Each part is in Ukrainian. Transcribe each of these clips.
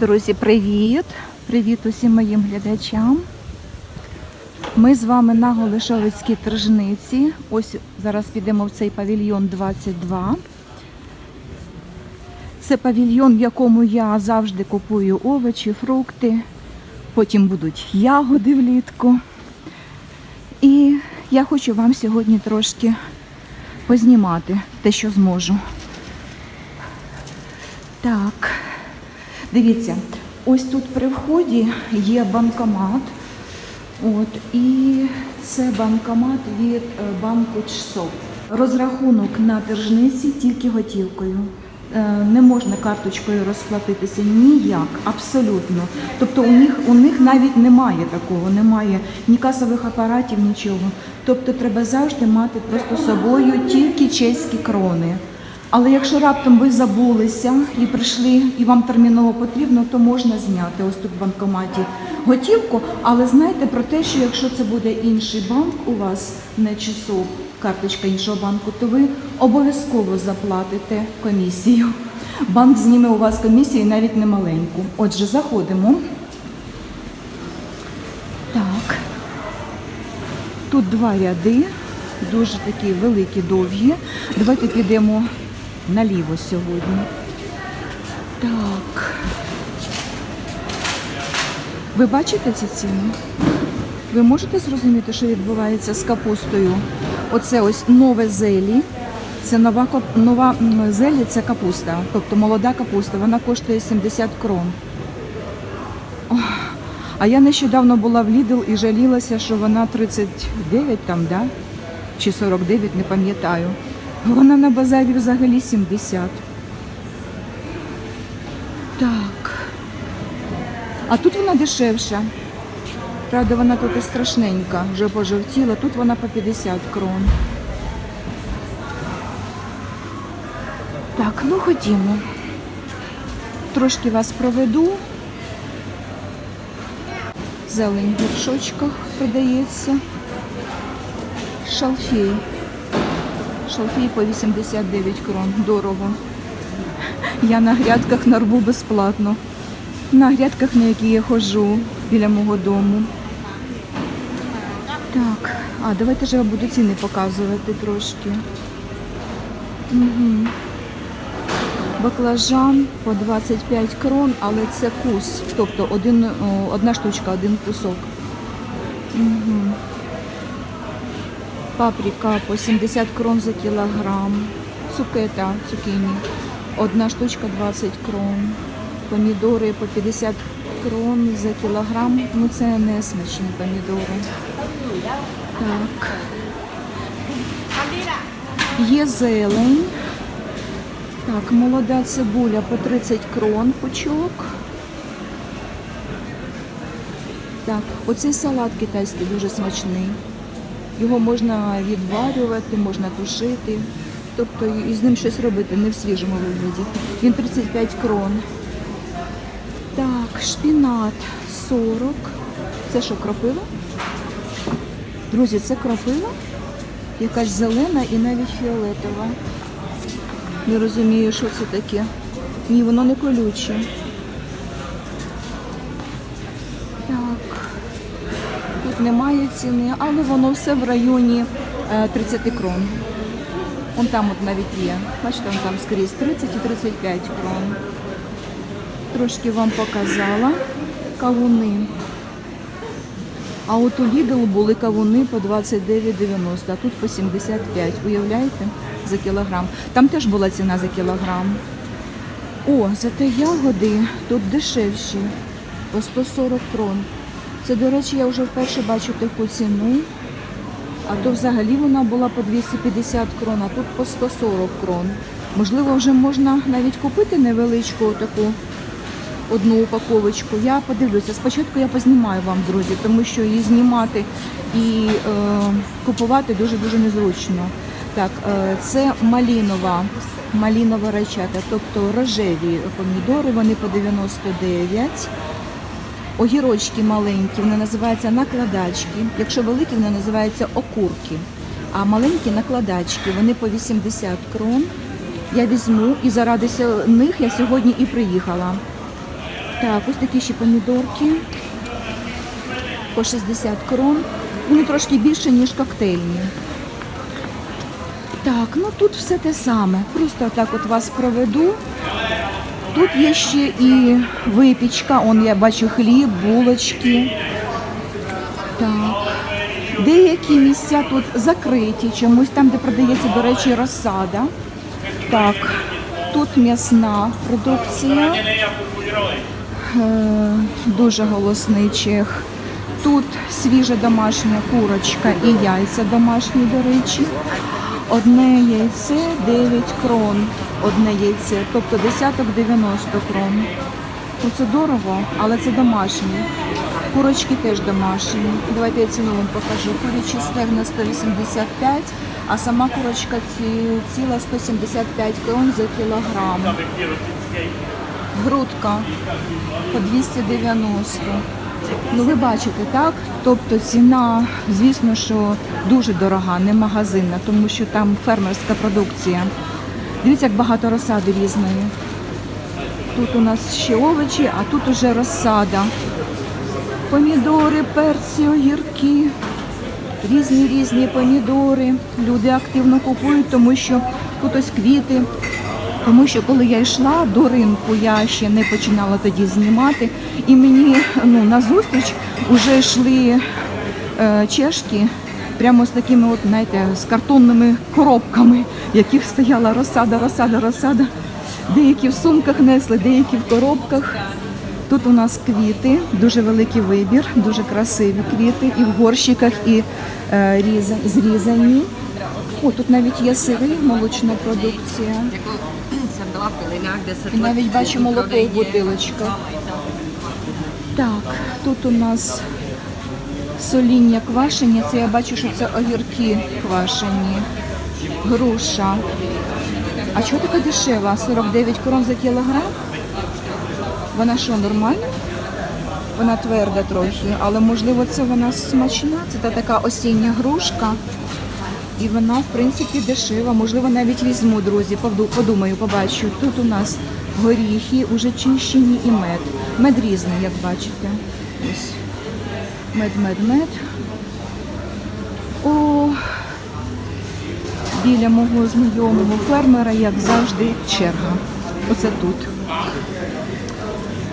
Друзі, привіт! Привіт усім моїм глядачам. Ми з вами на Голишовицькій тržниці. Ось зараз підемо в цей павільйон 22. Це павільйон, в якому я завжди купую овочі, фрукти. Потім будуть ягоди влітку. І я хочу вам сьогодні трошки познімати те, що зможу. Так, дивіться, ось тут при вході є банкомат. От, і це банкомат від е, банку ЧСОП. Розрахунок на тержниці тільки готівкою. Е, Не можна карточкою розплатитися ніяк, абсолютно. Тобто у них, у них навіть немає такого, немає ні касових апаратів, нічого. Тобто треба завжди мати просто собою тільки чеські крони. Але якщо раптом ви забулися і прийшли, і вам терміново потрібно, то можна зняти ось тут в банкоматі готівку. Але знайте про те, що якщо це буде інший банк у вас, не часу, карточка іншого банку, то ви обов'язково заплатите комісію. Банк зніме у вас комісію навіть не маленьку. Отже, заходимо. Так. Тут два ряди, дуже такі великі, довгі. Давайте підемо наліво сьогодні. Так. Ви бачите ці ціни? Ви можете зрозуміти, що відбувається з капустою? Оце ось нове зелі. Це нова, нова зелі, це капуста, тобто молода капуста. Вона коштує 70 крон. Ох, А я нещодавно була в Lidl і жалілася, що вона 39 там, да? чи 49, не пам'ятаю. Вона на базарі взагалі 70. Так. А тут вона дешевша. Правда, вона тут і страшненька, вже пожовтіла. Тут вона по 50 крон. Так, ну ходімо. Трошки вас проведу. Зелень в горшочках продається. Шалфей. Шалфей по 89 крон. Дорого. Я на грядках нарву безплатно. На грядках, на які я ходжу біля мого дому. Так, а давайте ж я буду ціни показувати трошки. Угу. Баклажан по 25 крон, але це кус, тобто один, одна штучка, один кусок. Угу. Паприка по 70 крон за кілограм. Цукета, цукіні. Одна штучка 20 крон. Помідори по 50 крон за кілограм. Ну це не смачні помідори. Так. Є зелень. Так, молода цибуля по 30 крон пучок. Так, оцей салат китайський дуже смачний. Його можна відварювати, можна тушити, тобто і з ним щось робити, не в свіжому вигляді. Він 35 крон. Так, шпінат 40. Це що, кропива? Друзі, це кропива? Якась зелена і навіть фіолетова. Не розумію, що це таке. Ні, воно не колюче. Немає ціни, але воно все в районі е, 30 крон. Вон там от навіть є. Бачите, вон там скрізь 30 і 35 крон. Трошки вам показала кавуни. А от у Lidl були кавуни по 29,90, а тут по 75. Уявляєте? За кілограм. Там теж була ціна за кілограм. О, зате ягоди тут дешевші. По 140 крон. Це, до речі, я вже вперше бачу таку ціну. А то взагалі вона була по 250 крон, а тут по 140 крон. Можливо, вже можна навіть купити невеличку таку одну упаковочку. Я подивлюся. Спочатку я познімаю вам, друзі, тому що її знімати і е, купувати дуже-дуже незручно. Так, е, це малінова, малінова райчата, тобто рожеві помідори, вони по 99. Огірочки маленькі, вони називаються накладачки. Якщо великі, вони називаються окурки. А маленькі накладачки, вони по 80 крон. Я візьму і заради них я сьогодні і приїхала. Так, ось такі ще помідорки по 60 крон. Вони трошки більше, ніж коктейльні. Так, ну тут все те саме. Просто так от вас проведу. Тут є ще і випічка, он я бачу хліб, булочки. Так. Деякі місця тут закриті чомусь, там, де продається, до речі, розсада. Так, тут м'ясна продукція. Е, дуже голосний чех. Тут свіжа домашня курочка і яйця домашні, до речі. Одне яйце 9 крон, одне яйце, тобто десяток 90 крон. Ну, це дорого, але це домашні. Курочки теж домашні. Давайте я ціну вам покажу. Курячі стегна 185, а сама курочка ціла 175 крон за кілограм. Грудка по 290. Ну ви бачите, так? Тобто ціна, звісно, що дуже дорога, не магазинна, тому що там фермерська продукція. Дивіться, як багато розсади різної. Тут у нас ще овочі, а тут уже розсада. Помідори, перці, огірки. Різні різні помідори. Люди активно купують, тому що тут ось квіти. Тому що коли я йшла до ринку, я ще не починала тоді знімати, і мені ну, назустріч вже йшли е, чешки прямо з такими, от, знаєте, з картонними коробками, в яких стояла розсада, розсада, розсада. Деякі в сумках несли, деякі в коробках. Тут у нас квіти, дуже великий вибір, дуже красиві квіти, і в горщиках, і е, різа- зрізані. О, тут навіть є сири, молочна продукція. Jako jsem byla v Pilinách 10 І навіть бачу молоко в бутилочках. Так, тут у нас соління квашені. Це я бачу, що це огірки квашені. Груша. А чого така дешева? 49 крон за кілограм? Вона що, нормальна? Вона тверда трохи, але можливо це вона смачна. Це та така осіння грушка. І вона, в принципі, дешева. Можливо, навіть візьму, друзі. Подумаю, побачу. Тут у нас горіхи, уже чищені і мед. Мед різний, як бачите. Ось. Мед, мед, мед. О, біля мого знайомого фермера, як завжди, черга. Оце тут.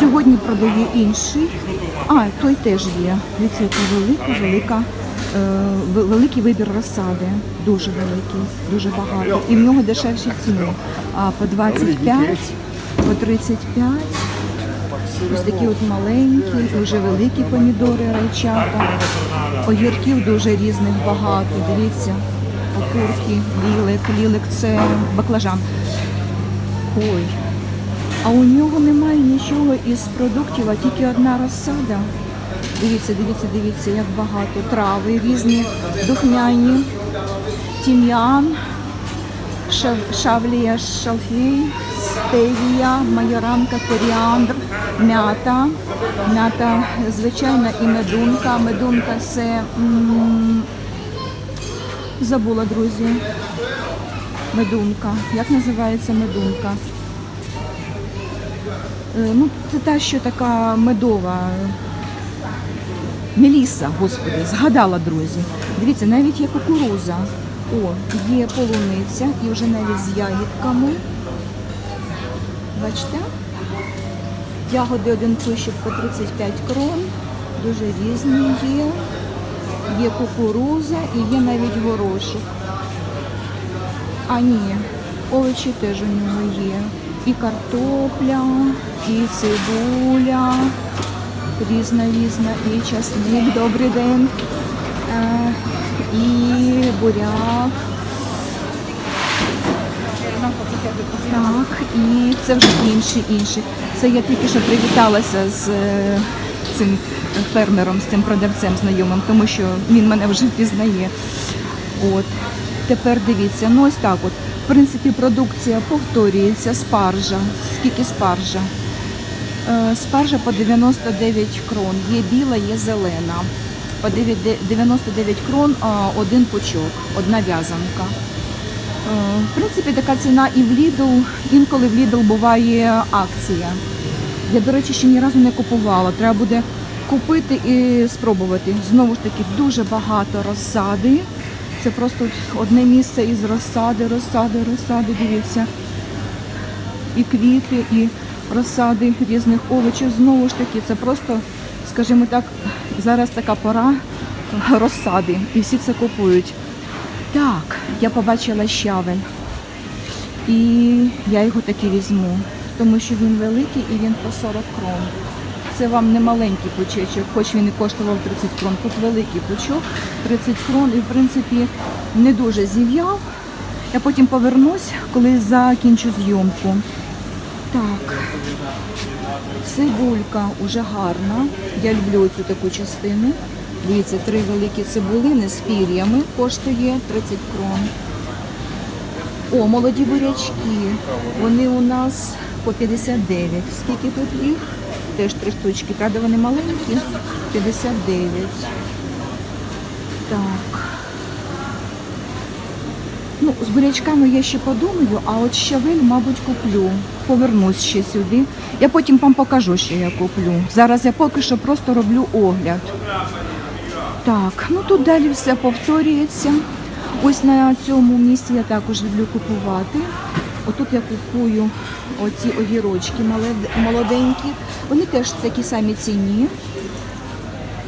Сьогодні продає інший. А, той теж є. Дивіться, велика, велика, е, великий вибір розсади. Дуже великий, дуже багато. І в нього дешевші ціни. А по 25, по 35. Ось такі от маленькі, і вже великі помідори райчата. Огірків дуже різних багато. Дивіться, окурки, лілик, лілик це баклажан. Ой, а у нього немає нічого із продуктів, а тільки одна розсада. Дивіться, дивіться, дивіться, як багато. Трави різні, духняні, тім'ян, шавлія, шалфей, стевія, майоранка, коріандр, м'ята. М'ята звичайна і медунка. Медунка це м, забула, друзі. Медунка. Як називається медунка? Е, Ну, це та, що така медова. Меліса, господи, згадала, друзі. Дивіться, навіть є кукуруза. О, є полуниця і вже навіть з ягідками. Бачите? Ягоди один кущик по 35 крон. Дуже різні є. Є кукуруза і є навіть горошок. А ні, овочі теж у нього є. І картопля, і цибуля, різна різна, і часник, добрий день, е, і буряк. Так, і це вже інші, інші. Це я тільки що привіталася з е, цим фермером, з цим продавцем знайомим, тому що він мене вже впізнає. От. Тепер дивіться, ну ось так от. В принципі, продукція повторюється, спаржа. Скільки спаржа? Е, Спаржа по 99 крон. Є біла, є зелена. По 99 крон один пучок, одна в'язанка. Е, В принципі, така ціна і в Lidl. Інколи в Lidl буває акція. Я, до речі, ще ні разу не купувала. Треба буде купити і спробувати. Знову ж таки, дуже багато розсади. Це просто одне місце із розсади, розсади, розсади. Дивіться. І квіти, і розсади різних овочів. Знову ж таки, це просто, скажімо так, зараз така пора розсади. І всі це купують. Так, я побачила щавель. І я його таки візьму, тому що він великий і він по 40 крон. Це вам не маленький пучечок, хоч він і коштував 30 крон. Тут великий пучок, 30 крон і в принципі не дуже зів'яв. Я потім повернусь, коли закінчу зйомку. Так, цибулька уже гарна. Я люблю цю таку частину. Дивіться, три великі цибулини з пір'ями коштує 30 крон. О, молоді бурячки. Вони у нас по 59. Скільки тут їх? Теж три штучки. Правда, вони маленькі. 59. Так. Ну, з бурячками я ще подумаю, а от щавель, мабуть, куплю. Повернусь ще сюди. Я потім вам покажу, що я куплю. Зараз я поки що просто роблю огляд. Так, ну тут далі все повторюється. Ось на цьому місці я також люблю купувати. Отут я купую оці огірочки молоденькі. Вони теж такі самі ціні.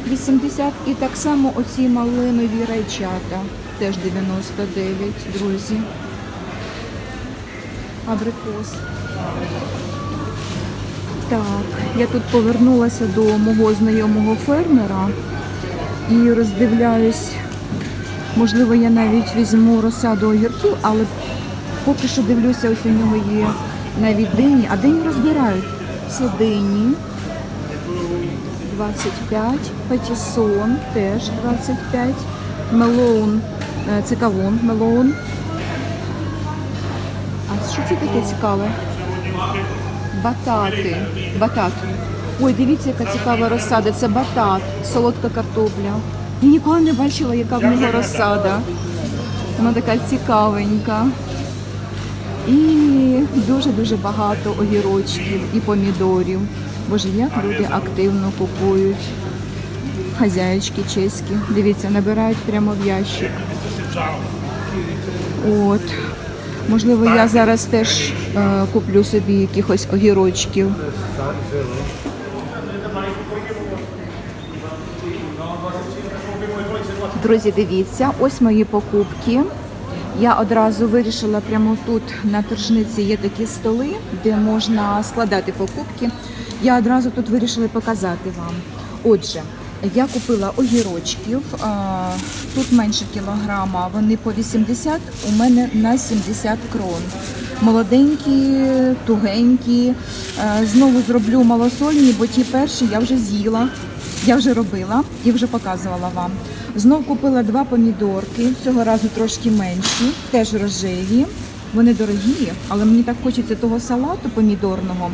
80 і так само оці малинові райчата. Теж 99, друзі. Абрикос. Так, я тут повернулася до мого знайомого фермера і роздивляюсь. Можливо, я навіть візьму розсаду огірків, але поки що дивлюся, ось у нього є навіть дині, а дині розбирають. Це дині. 25, патісон теж 25, мелоун, це кавун. А що це таке цікаве? Батати. Батат. Ой, дивіться, яка цікава розсада. Це батат, солодка картопля. Я ніколи не бачила, яка в нього розсада. Вона така цікавенька. І дуже-дуже багато огірочків і помідорів. Боже, як люди активно купують. Хазяєчки чеські. Дивіться, набирають прямо в ящик. От. Можливо, я зараз теж е, куплю собі якихось огірочків. Друзі, дивіться, ось мої покупки. Я одразу вирішила прямо тут на торжниці є такі столи, де можна складати покупки. Я одразу тут вирішила показати вам. Отже, я купила огірочків. Тут менше кілограма, вони по 80, у мене на 70 крон. Молоденькі, тугенькі. Е, Знову зроблю малосольні, бо ті перші я вже з'їла. Я вже робила і вже показувала вам. Знов купила два помідорки, цього разу трошки менші, теж рожеві. Вони дорогі, але мені так хочеться того салату помідорного.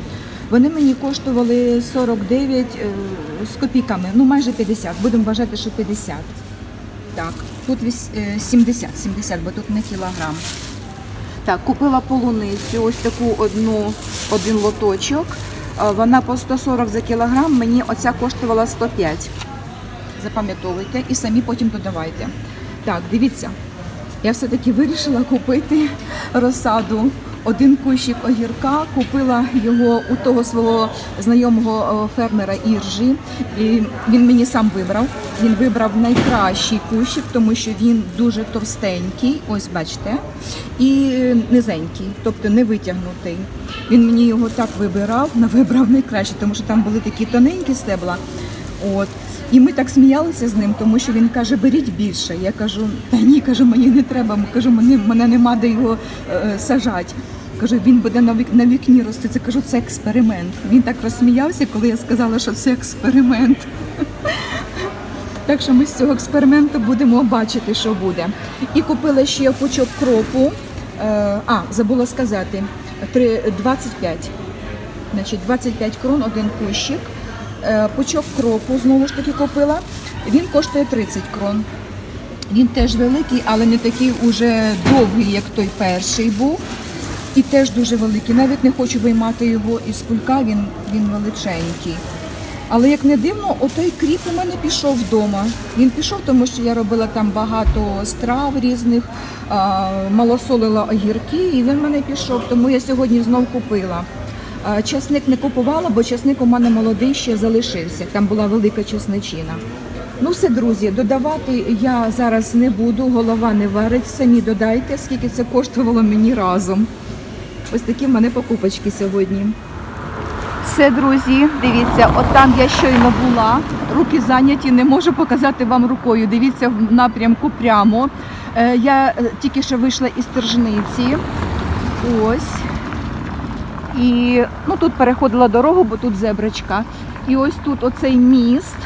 Вони мені коштували 49 е, з копійками, ну майже 50. Будемо вважати, що 50. Так, тут віс- е, 70, 70, бо тут не кілограм. Так, купила полуницю, ось таку одну, один лоточок. Е, Вона по 140 за кілограм, мені оця коштувала 105. Запам'ятовуйте і самі потім додавайте. Так, дивіться, я все-таки вирішила купити розсаду. Один кущик огірка, купила його у того свого знайомого е, фермера Іржі. І він мені сам вибрав. Він вибрав найкращий кущик, тому що він дуже товстенький, ось бачите, і низенький, тобто не витягнутий. Він мені його так вибирав, на вибрав найкраще, тому що там були такі тоненькі стебла. От. І ми так сміялися з ним, тому що він каже, беріть більше. Я кажу, та ні, кажу, мені не треба. Кажу, мене, мене нема де його е, сажати. Кажу, він буде на, вік, на вікні рости. Це кажу, це експеримент. Він так розсміявся, коли я сказала, що це експеримент. Так що ми з цього експерименту будемо бачити, що буде. І купила ще пучок кропу. Е, а, забула сказати, 25. Значить, 25 крон, один кущик. Е, Пучок кропу знову ж таки купила. Він коштує 30 крон. Він теж великий, але не такий уже довгий, як той перший був. І теж дуже великий. Навіть не хочу виймати його із кулька, він, він величенький. Але як не дивно, отой кріп у мене пішов вдома. Він пішов, тому що я робила там багато страв різних, малосолила огірки, і він в мене пішов. Тому я сьогодні знов купила. Часник не купувала, бо часник у мене молодий ще залишився. Там була велика чесничина. Ну все, друзі, додавати я зараз не буду, голова не варить. Самі додайте, скільки це коштувало мені разом. Ось такі в мене покупочки сьогодні. Все, друзі, дивіться, от там я щойно була. Руки зайняті, не можу показати вам рукою. Дивіться в напрямку прямо. Е, Я е, тільки що вийшла із тержниці. Ось. І ну, тут переходила дорогу, бо тут зеброчка. І ось тут оцей міст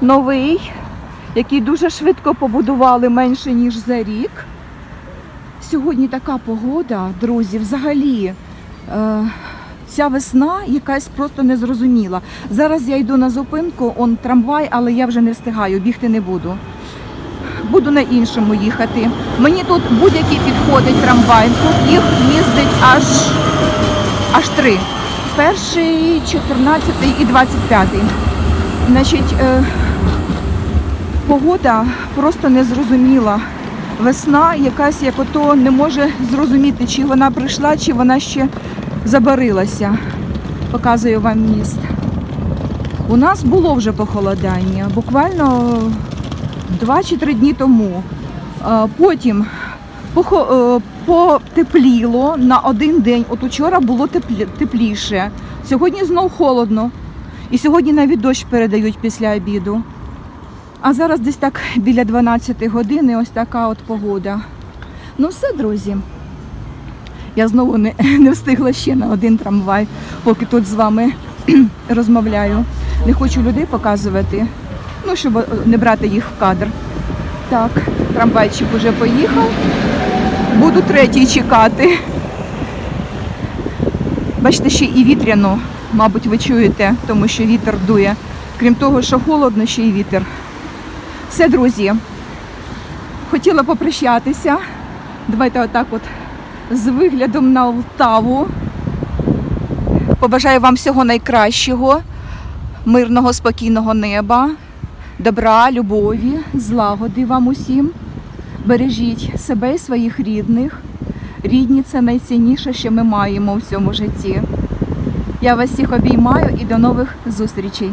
новий, який дуже швидко побудували менше, ніж за рік. Сьогодні така погода, друзі, взагалі. Е, ця весна якась просто незрозуміла. Зараз я йду на зупинку, он трамвай, але я вже не встигаю, бігти не буду. Буду на іншому їхати. Мені тут будь-який підходить трамвай. Тут їх їздить аж, аж три. Перший, 14 і 25. Значить, е, погода просто незрозуміла. Весна якась як ото не може зрозуміти, чи вона прийшла, чи вона ще забарилася. Показую вам міст. У нас було вже похолодання, буквально два чи три дні тому. Потім е, потепліло на один день. От учора було тепліше. Сьогодні знов холодно. І сьогодні навіть дощ передають після обіду. А зараз десь так біля 12 години ось така от погода. Ну все, друзі. Я знову не, не встигла ще на один трамвай, поки тут з вами розмовляю. Не хочу людей показувати, ну, щоб е, не брати їх в кадр. Так, трамвайчик уже поїхав. Буду третій чекати. Бачите, ще і вітряно, мабуть, ви чуєте, тому що вітер дує. Крім того, що холодно, ще й вітер. Все, друзі. Хотіла попрощатися. Давайте отак от з виглядом на Полтаву. Побажаю вам всього найкращого, мирного, спокійного неба, добра, любові, злагоди вам усім. Бережіть себе і своїх рідних. Рідні це найцінніше, що ми маємо в цьому житті. Я вас всіх обіймаю і до нових зустрічей.